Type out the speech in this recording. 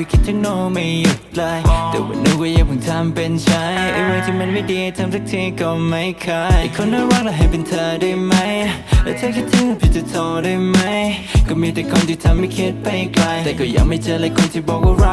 ไปคิดถึงโนไม่หยุดเลย แต่ว่านูก็ยังเพิ่งทำเป็นใช้ไอ้เรื่องที่มันไม่ดีทำสักทีก็ไม่เคยไอ้คนน่ารักแล้ให้เป็นเธอได้ไหม แล้วเธอคิดถึงพี่จะโทรได้ไหม ก็มีแต่คนที่ทำให้คิดไปไกล แต่ก็ยังไม่เจอเลยคนที่บอกว่ารัก